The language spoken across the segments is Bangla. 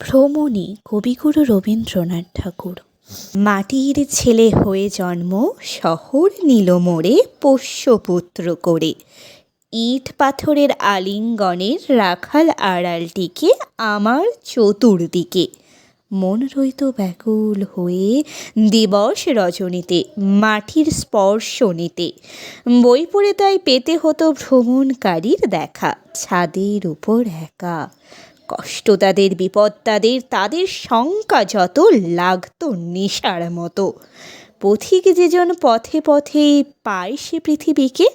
ভ্রমণী কবিগুরু রবীন্দ্রনাথ ঠাকুর। মাটির ছেলে হয়ে জন্ম শহর নিল মোড়ে পোষ্যপুত্র করে। ইট পাথরের আলিঙ্গনের রাখাল আড়ালটিকে আমার চতুর্দিকে। মন রইত ব্যাকুল হয়ে দিবস রজনীতে, মাটির স্পর্শ নিতে। বই পড়ে তাই পেতে হতো ভ্রমণকারীর দেখা, ছাদের উপর একা। কষ্ট তাদের, বিপদ তাদের তাদের শঙ্কা যত, লাগতো নেশার মতো। পথিক যেজন পথে পথে পায় সে পৃথিবীকে,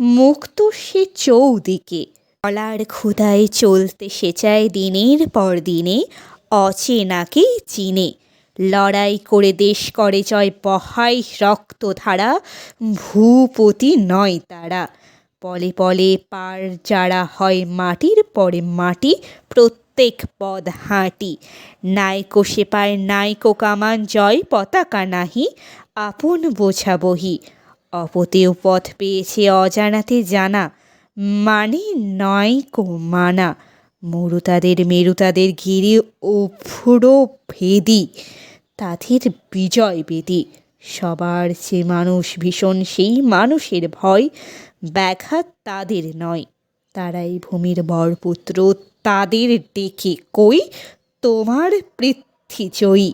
মুক্ত সে চৌদিকে। গলার ক্ষুদায় চলতে সে চায় দিনের পর দিনে অচেনাকেই চিনে। লড়াই করে দেশ করে জয় বহাই রক্তধারা, ভূপতি নয় তারা। পলে পলে পার যারা হয় মাটির, পরে মাটি প্রত্যেক পদ হাঁটি। নাইকো সে পায় নাইকো কামান, জয় পতাকা নাহি, আপন বোঝা বহি। অপতেও পথ পেয়েছে অজানাতে জানা মানে নয় কো মানা। মরু তাদের মেরু তাদের ঘিরে অভ্র ভেদি, তাদের বিজয় বেদি। সবার যে মানুষ ভীষণ, সেই মানুষের ভয়, ব্যাঘাত তাদের নয়। তারাই ভূমির বরপুত্র তাদের ডেকে কই? তোমার পৃথ্বী জয়ী।